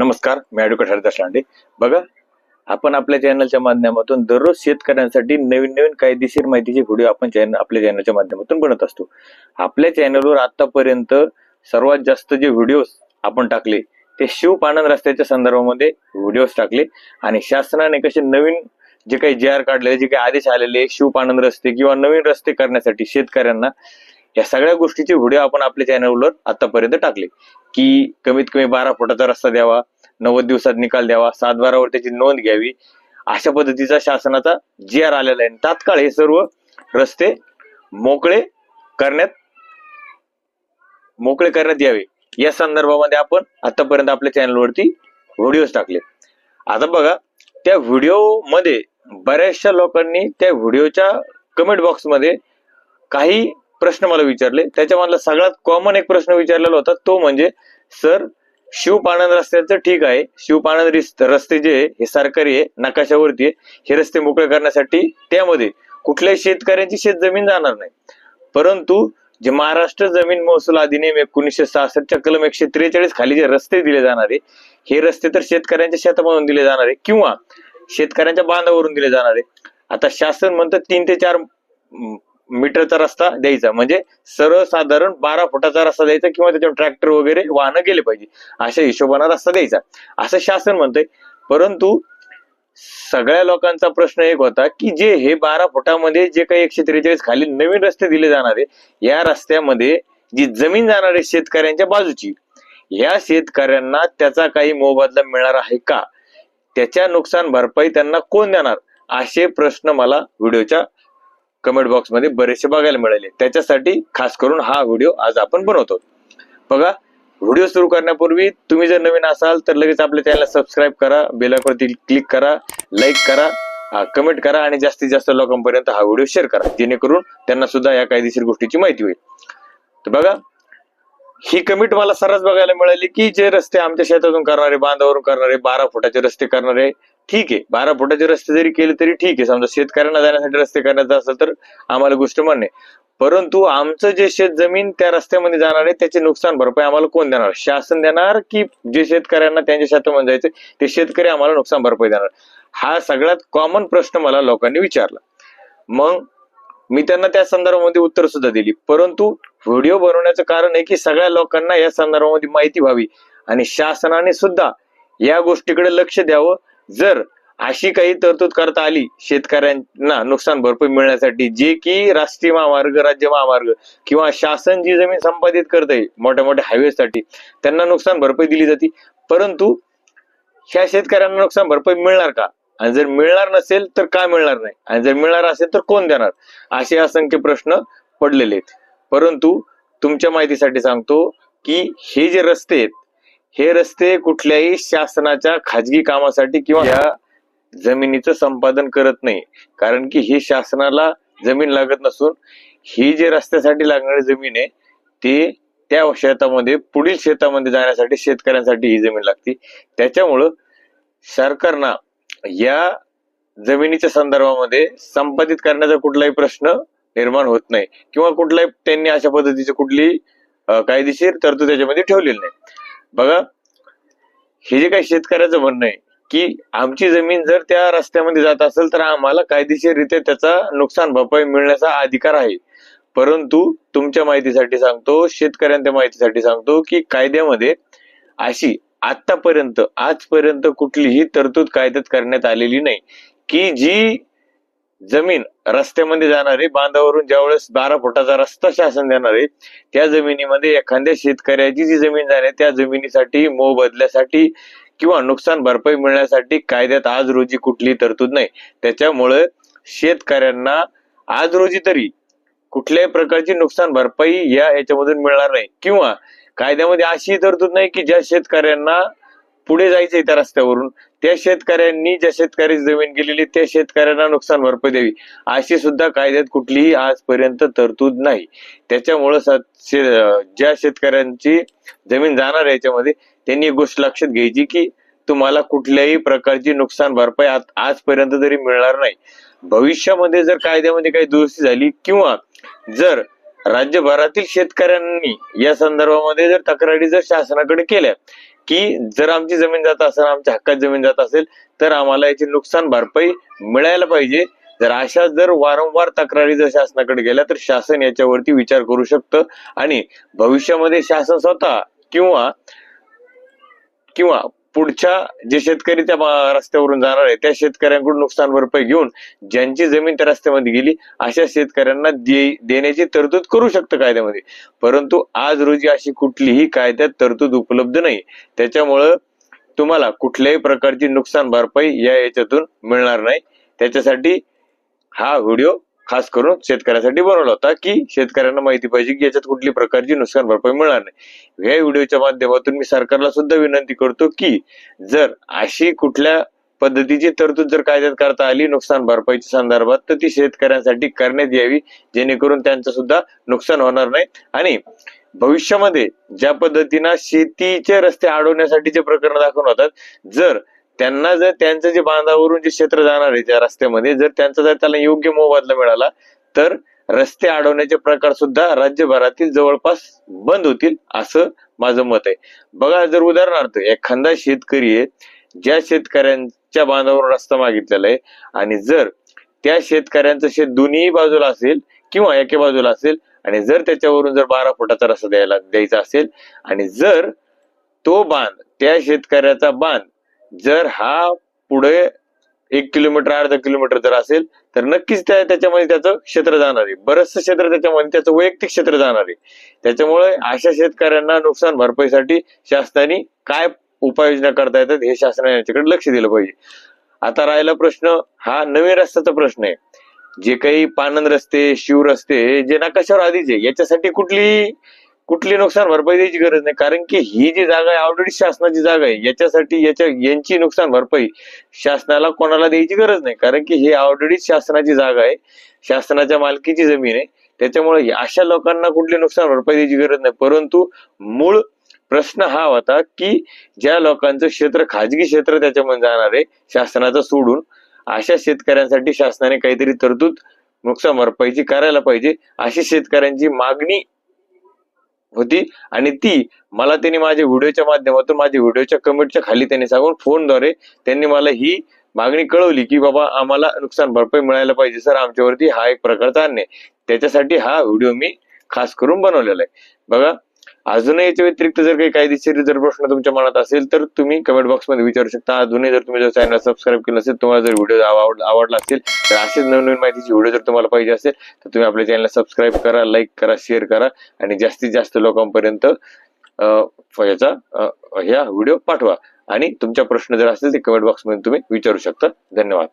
नमस्कार मी ॲडव्होकेट हरिदास लांडे. बघा आपण आपल्या चॅनलच्या माध्यमातून दररोज शेतकऱ्यांसाठी नवीन नवीन कायदेशीर माहितीचे व्हिडिओ आपण चॅनल आपल्या चॅनलच्या माध्यमातून बनत असतो. आपल्या चॅनलवर आतापर्यंत सर्वात जास्त जे व्हिडिओ आपण टाकले ते शिव पाणंद रस्त्याच्या संदर्भामध्ये व्हिडिओज टाकले. आणि शासनाने कसे नवीन जे काही जे आर काढलेले जे काही आदेश आलेले शिव पाणंद रस्ते किंवा नवीन रस्ते करण्यासाठी शेतकऱ्यांना या सगळ्या गोष्टीचे व्हिडिओ आपण आपल्या चॅनलवर आतापर्यंत टाकले. की कमीत कमी बारा फुटाचा रस्ता द्यावा नव्वद दिवसात निकाल द्यावा सात बारावर त्याची नोंद घ्यावी. अशा पद्धतीचा शासनाचा जी आर आलेला आहे. आणि तात्काळ हे सर्व रस्ते मोकळे करण्यात मोकळे करण्यात यावे. या संदर्भामध्ये आपण आतापर्यंत आपल्या चॅनलवरती व्हिडिओज टाकले. आता बघा त्या व्हिडिओमध्ये बऱ्याचशा लोकांनी त्या व्हिडिओच्या कमेंट बॉक्समध्ये काही प्रश्न मला विचारले. त्याच्यामधला सगळ्यात कॉमन एक प्रश्न विचारलेला होता. तो म्हणजे सर शिव पाणंद रस्त्याचं ठीक आहे. शिव पाणंद रस्ते जे आहे, हे सरकारी आहे नकाशावरती आहे. हे रस्ते मोकळे करण्यासाठी त्यामध्ये कुठल्याही शेतकऱ्यांची शेत जमीन जाणार नाही. परंतु जे महाराष्ट्र जमीन महसूल अधिनियम एकोणीसशे सहासष्टच्या कलम एकशे त्रेचाळीस खाली जे रस्ते दिले जाणारे हे रस्ते तर शेतकऱ्यांच्या शेतामधून दिले जाणारे किंवा शेतकऱ्यांच्या बांधावरून दिले जाणारे आता शासन म्हणतं तीन ते चार मीटरचा रस्ता द्यायचा. म्हणजे सर्वसाधारण बारा फुटाचा रस्ता द्यायचा किंवा त्याच्यावर ट्रॅक्टर वगैरे वाहनं गेले पाहिजे. अशा हिशोबाने रस्ता द्यायचा. असं शासन म्हणतंय. परंतु सगळ्या लोकांचा प्रश्न एक होता की जे हे बारा फुटामध्ये जे काही एकशे त्रेचाळीस खाली नवीन रस्ते दिले जाणारे या रस्त्यामध्ये जी जमीन जाणार आहे शेतकऱ्यांच्या बाजूची या शेतकऱ्यांना त्याचा काही मोबदला मिळणार आहे का? त्याच्या नुकसान भरपाई त्यांना कोण देणार? असे प्रश्न मला व्हिडिओच्या कमेंट बॉक्समध्ये बरेचसे बघायला मिळाले. त्याच्यासाठी खास करून हा व्हिडिओ आज आपण बनवतो. बघा व्हिडिओ सुरू करण्यापूर्वी तुम्ही जर नवीन असाल तर लगेच आपल्या चॅनलला सबस्क्राईब करा बेलावरती क्लिक करा लाईक करा कमेंट करा आणि जास्तीत जास्त लोकांपर्यंत हा व्हिडिओ शेअर करा. जेणेकरून त्यांना सुद्धा या कायदेशीर गोष्टीची माहिती होईल. तर बघा ही कमिट मला सरस बघायला मिळाली की जे रस्ते आमच्या शेतातून करणारे बांधावरून करणारे बारा फुटाचे रस्ते करणारे ठीक आहे. बारा फुटाचे रस्ते जरी केले तरी ठीक आहे. समजा शेतकऱ्यांना जाण्यासाठी रस्ते करण्याचं असेल तर आम्हाला गोष्ट मान्य परंतु आमचं जे शेत जमीन त्या रस्त्यामध्ये जाणार आहे त्याचे नुकसान भरपाई आम्हाला कोण देणार? शासन देणार की जे शेतकऱ्यांना त्यांच्या शेतामध्ये जायचे ते शेतकरी आम्हाला नुकसान भरपाई देणार? हा सगळ्यात कॉमन प्रश्न मला लोकांनी विचारला. मग मी त्यांना त्या संदर्भामध्ये उत्तर सुद्धा दिली. परंतु व्हिडिओ बनवण्याचं कारण आहे की सगळ्या लोकांना या संदर्भामध्ये माहिती व्हावी. आणि शासनाने सुद्धा या गोष्टीकडे लक्ष द्यावं. जर अशी काही तरतूद करता आली शेतकऱ्यांना नुकसान भरपाई मिळण्यासाठी जे की राष्ट्रीय महामार्ग राज्य महामार्ग किंवा शासन जी जमीन संपादित करत आहे मोठ्या मोठ्या हायवेसाठी त्यांना नुकसान भरपाई दिली जाते. परंतु ह्या शेतकऱ्यांना नुकसान भरपाई मिळणार का? आणि जर मिळणार नसेल तर का मिळणार नाही? आणि जर मिळणार असेल तर कोण देणार? असे असंख्य प्रश्न पडलेले आहेत. परंतु तुमच्या माहितीसाठी सांगतो की हे जे रस्ते आहेत हे रस्ते कुठल्याही शासनाच्या खाजगी कामासाठी किंवा या जमिनीचं संपादन करत नाही. कारण की ही शासनाला जमीन लागत नसून ही जे रस्त्यासाठी लागणारी जमीन आहे ती त्या शेतामध्ये पुढील शेतामध्ये जाण्यासाठी शेतकऱ्यांसाठी ही जमीन लागते. त्याच्यामुळं सरकारना या जमिनीच्या संदर्भामध्ये संपादित करण्याचा कुठलाही प्रश्न निर्माण होत नाही. किंवा कुठलाही त्यांनी अशा पद्धतीची कुठली कायदेशीर तरतूद त्याच्यामध्ये ठेवलेली नाही. बघा हे जे काही शेतकऱ्याचं म्हणणं आहे की आमची जमीन जर त्या रस्त्यामध्ये जात असेल तर आम्हाला कायदेशीररित्या त्याचा नुकसान भरपाई मिळण्याचा अधिकार आहे. परंतु तुमच्या माहितीसाठी सांगतो शेतकऱ्यांच्या माहितीसाठी सांगतो की कायद्यामध्ये अशी आतापर्यंत आजपर्यंत कुठलीही तरतूद कायद्यात करण्यात आलेली नाही. की जी जमीन रस्त्यामध्ये जाणारे बांधावरून ज्यावेळेस बारा फुटाचा रस्ता शासन देणार आहे त्या जमिनीमध्ये एखाद्या शेतकऱ्याची जी जमीन जाणे त्या जमिनीसाठी मोबदल्यासाठी किंवा नुकसान भरपाई मिळण्यासाठी कायद्यात आज रोजी कुठली तरतूद नाही. त्याच्यामुळे शेतकऱ्यांना आज रोजी तरी कुठल्याही प्रकारची नुकसान भरपाई या याच्यामधून मिळणार नाही. किंवा कायद्यामध्ये अशी तरतूद नाही की ज्या शेतकऱ्यांना पुढे जायचंय त्या रस्त्यावरून त्या शेतकऱ्यांनी ज्या शेतकरी जमीन गेलेली त्या शेतकऱ्यांना नुकसान भरपाई द्यावी. अशी सुद्धा कायद्यात कुठलीही आजपर्यंत तरतूद नाही. त्याच्यामुळं ज्या शेतकऱ्यांची जमीन जाणार याच्यामध्ये त्यांनी एक गोष्ट लक्षात घ्यायची की तुम्हाला कुठल्याही प्रकारची नुकसान भरपाई आजपर्यंत तरी मिळणार नाही. भविष्यामध्ये जर कायद्यामध्ये काही दुरुस्ती झाली किंवा जर राज्यभरातील शेतकऱ्यांनी या संदर्भामध्ये जर तक्रारी जर शासनाकडे केल्या की जर आमची जमीन जात असेल आमच्या हक्कात जमीन जात असेल तर आम्हाला याची नुकसान भरपाई मिळायला पाहिजे. जर अशा जर वारंवार तक्रारी जर शासनाकडे गेल्या तर शासन याच्यावरती विचार करू शकतं आणि भविष्यामध्ये शासन स्वतः किंवा किंवा पुढच्या जे शेतकरी त्या रस्त्यावरून जाणार आहे त्या शेतकऱ्यांकडून नुकसान भरपाई घेऊन ज्यांची जमीन त्या रस्त्यामध्ये गेली अशा शेतकऱ्यांना दे- देण्याची तरतूद करू शकतं कायद्यामध्ये. परंतु आज रोजी अशी कुठलीही कायद्यात तरतूद उपलब्ध नाही. त्याच्यामुळं तुम्हाला कुठल्याही प्रकारची नुकसान भरपाई या याच्यातून मिळणार नाही. त्याच्यासाठी हा व्हिडिओ खास करून शेतकऱ्यांसाठी बनवला होता की शेतकऱ्यांना माहिती पाहिजे की याच्यात कुठली प्रकारची नुकसान भरपाई मिळणार नाही. या व्हिडिओच्या माध्यमातून मी सरकारला सुद्धा विनंती करतो की जर अशी कुठल्या पद्धतीची तरतूद जर कायद्यात करता आली नुकसान भरपाईच्या संदर्भात तर ती शेतकऱ्यांसाठी करण्यात यावी जेणेकरून त्यांचं सुद्धा नुकसान होणार नाही. आणि भविष्यामध्ये ज्या पद्धतीनं शेतीचे रस्ते अडवण्यासाठीचे प्रकरण दाखवून होतात जर त्यांना जर त्यांचं जे बांधावरून जे क्षेत्र जाणार आहे त्या रस्त्यामध्ये जर त्यांचा जर त्याला योग्य मोबदला मिळाला तर रस्ते अडवण्याचे प्रकार सुद्धा राज्यभरातील जवळपास बंद होतील असं माझं मत आहे. बघा जर उदाहरणार्थ एखादा शेतकरी आहे ज्या शेतकऱ्यांच्या बांधावरून रस्ता मागितलेला आहे आणि जर त्या शेतकऱ्यांचं शेत दोन्ही बाजूला असेल किंवा एके बाजूला असेल आणि जर त्याच्यावरून जर बारा फुटाचा रस्ता द्यायला द्यायचा असेल आणि जर तो बांध त्या शेतकऱ्याचा बांध जर हा पुढे एक किलोमीटर अर्धा किलोमीटर जर असेल तर नक्कीच त्या त्याच्यामध्ये त्याचं क्षेत्र जाणार आहे. बरंचसं क्षेत्र त्याच्यामध्ये त्याचं वैयक्तिक क्षेत्र जाणार आहे. त्याच्यामुळे अशा शेतकऱ्यांना नुकसान भरपाईसाठी शासनाने काय उपाययोजना करता येतात हे शासनाने याच्याकडे लक्ष दिलं पाहिजे. आता राहिला प्रश्न हा नवीन रस्त्याचा प्रश्न आहे. जे काही पानंद रस्ते शिव रस्ते जे नकाशावर आधीच आहे याच्यासाठी कुठली कुठली नुकसान भरपाई द्यायची गरज नाही. कारण की ही जी जागा आहे ऑलरेडी शासनाची जागा आहे याच्यासाठी याच्या यांची नुकसान भरपाई शासनाला कोणाला द्यायची गरज नाही. कारण की ही ऑलरेडी शासनाची जागा आहे शासनाच्या मालकीची जमीन आहे. त्याच्यामुळे अशा लोकांना कुठली नुकसान भरपाई द्यायची गरज नाही. परंतु मूळ प्रश्न हा होता की ज्या लोकांचं क्षेत्र खाजगी क्षेत्र त्याच्यामध्ये जाणार आहे शासनाचं सोडून अशा शेतकऱ्यांसाठी शासनाने काहीतरी तरतूद नुकसान भरपाईची करायला पाहिजे अशी शेतकऱ्यांची मागणी होती. आणि ती मला त्यांनी माझ्या व्हिडिओच्या माध्यमातून माझ्या व्हिडिओच्या कमेंटच्या खाली त्यांनी सांगून फोनद्वारे त्यांनी मला ही मागणी कळवली की बाबा आम्हाला नुकसान भरपाई मिळायला पाहिजे. सर आमच्यावरती हा एक प्रकारचा अन्याय. त्याच्यासाठी हा व्हिडिओ मी खास करून बनवलेला आहे. बघा अजूनही याच्या व्यतिरिक्त जर काही कायदेशीर जर प्रश्न तुमच्या मनात असेल तर तुम्ही कमेंट बॉक्समध्ये विचारू शकता. अजूनही जर तुम्ही जर चॅनल सबस्क्राईब केलं असेल तुम्हाला जर व्हिडिओ आवड आवडला असेल तर असेच नवीन माहितीची व्हिडिओ जर तुम्हाला पाहिजे असेल तर तुम्ही आपल्या चॅनलला सबस्क्राईब करा लाईक करा शेअर करा आणि जास्तीत जास्त लोकांपर्यंत याचा ह्या व्हिडिओ पाठवा. आणि तुमच्या प्रश्न जर असेल ते कमेंट बॉक्समध्ये तुम्ही विचारू शकता. धन्यवाद.